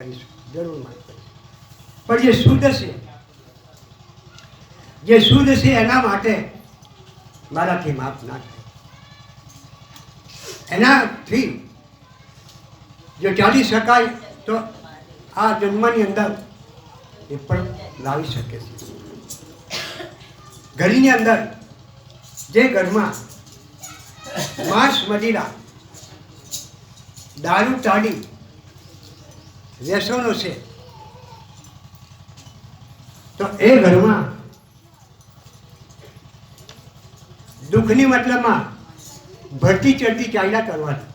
કરીશું જરૂર માફ કરીશું પણ જે શુદ્ધ છે, જે શુદ્ધ છે એના માટે મારાથી માફ ના થાય. એનાથી જો ચાલી શકાય તો આ જન્મની અંદર એ પણ લાવી શકે છે. ઘરની અંદર જે ઘરમાં માંસ મદિરા દારૂ ચાડી વ્યસનો છે. તો એ ઘરમાં દુઃખની મતલબમાં ભરતી ચડતી ચાલ્યા કરવાની.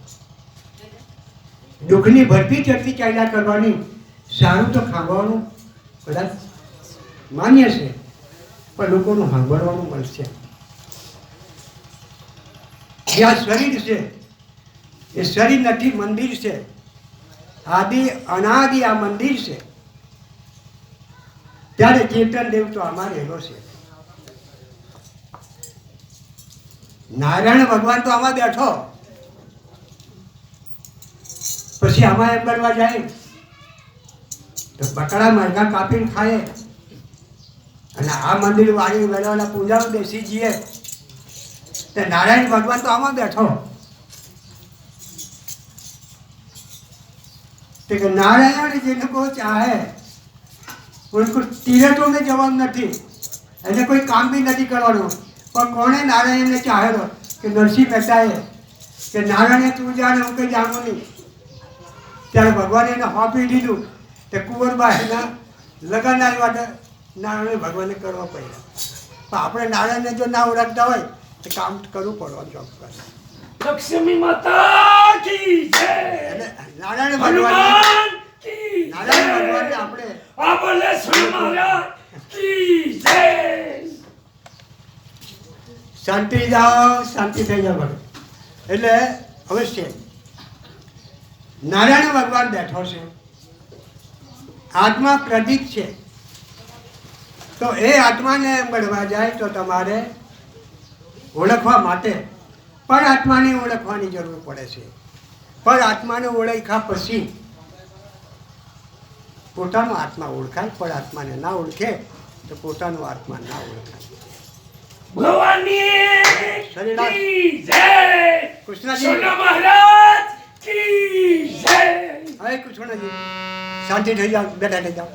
દુઃખની ભરતી ચડતી ચાલ્યા કરવાની સારું તો ખાવાનું કદાચ માન્ય છે, પણ લોકોનું સાંભળવાનું મળશે જે આ શરીર છે, એ શરીર નથી, મંદિર છે આદિ અનાદિ આ મંદિર છે. ત્યારે ચેતન દેવ તો આમાં રહેલો છે. નારાયણ ભગવાન તો આમાં બેઠો. પછી આમાં એમ બનવા જાય. તો બકડા મરઘા કાપીને ખાય. અને આ મંદિર વાળી વેળાવાળા પૂજામાં બેસી જઈએ તો નારાયણ ભગવાન તો આમાં બેઠો. કે નારાયણ જે લોકો ચાહે કોઈ તીરથોને જવાનું નથી. એને કોઈ કામ બી નથી કરવાનું. પણ કોણે નારાયણને ચાહેલો? કે નરસિંહ મહેતાએ. કે નારાયણે તું જાણે હું કંઈ જાણું નહીં. ત્યારે ભગવાને એને હોપી દીધું તે કુંવરબાઈના લગ્ન આવ્યા નારાયણે ભગવાને કરવા પડ્યા. પણ આપણે નારાયણને જો ના ઓળખતા હોય, તો કામ કરવું પડવાનું ચોક્કસ લક્ષ્મી માતા કી શાંતિ જાઓ, શાંતિ થઈ જાઓ એટલે અવશ્ય નારાયણ ભગવાન બેઠો છે. આત્મા પ્રદીપ છે. તો એ આત્માને મળવા જાય તો તમારે ઓળખવા માટે પણ આત્માને ઓળખવાની જરૂર પડે છે. પણ આત્માને ઓળખ્યા પછી પોતાનો આત્મા ઓળખાય પણ આત્માને ના ઓળખે તો પોતાનો આત્મા ના ઓળખાય. કી જય કૃષ્ણજી. મહારાજ કી જય હવે કૃષ્ણજી શાંતિ થઈ જાઓ બેઠા થઈ જાઓ